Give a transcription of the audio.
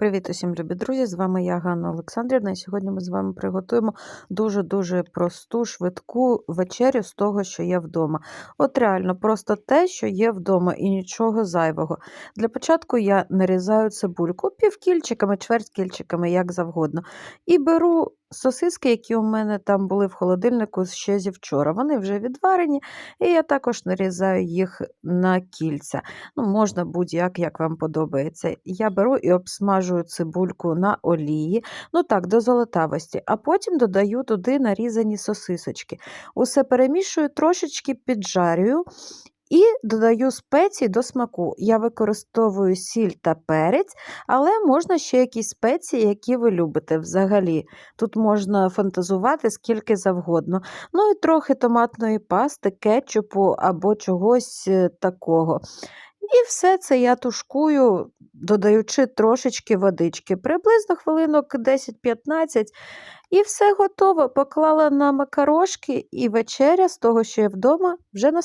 Привіт усім, любі друзі! З вами я, Ганна Олександрівна, і сьогодні ми з вами приготуємо дуже-дуже просту, швидку вечерю з того, що є вдома. От реально, просто те, що є вдома, і нічого зайвого. Для початку я нарізаю цибульку півкільчиками, чвертькільчиками, як завгодно. І беру сосиски, які у мене там були в холодильнику ще зі вчора. Вони вже відварені, і я також нарізаю їх на кільця. Ну, можна будь-як, як вам подобається. Я беру і обсмажую цибульку на олії, ну так, до золотавості, а потім додаю туди нарізані сосисочки. Усе перемішую, трошечки піджарюю. І додаю спеції до смаку. Я використовую сіль та перець, але можна ще якісь спеції, які ви любите взагалі. Тут можна фантазувати скільки завгодно. Ну і трохи томатної пасти, кетчупу або чогось е, такого. І все це я тушкую, додаючи трошечки водички, приблизно хвилинок 10-15. І все готово. Поклала на макарошки, і вечеря з того, що є вдома, вже на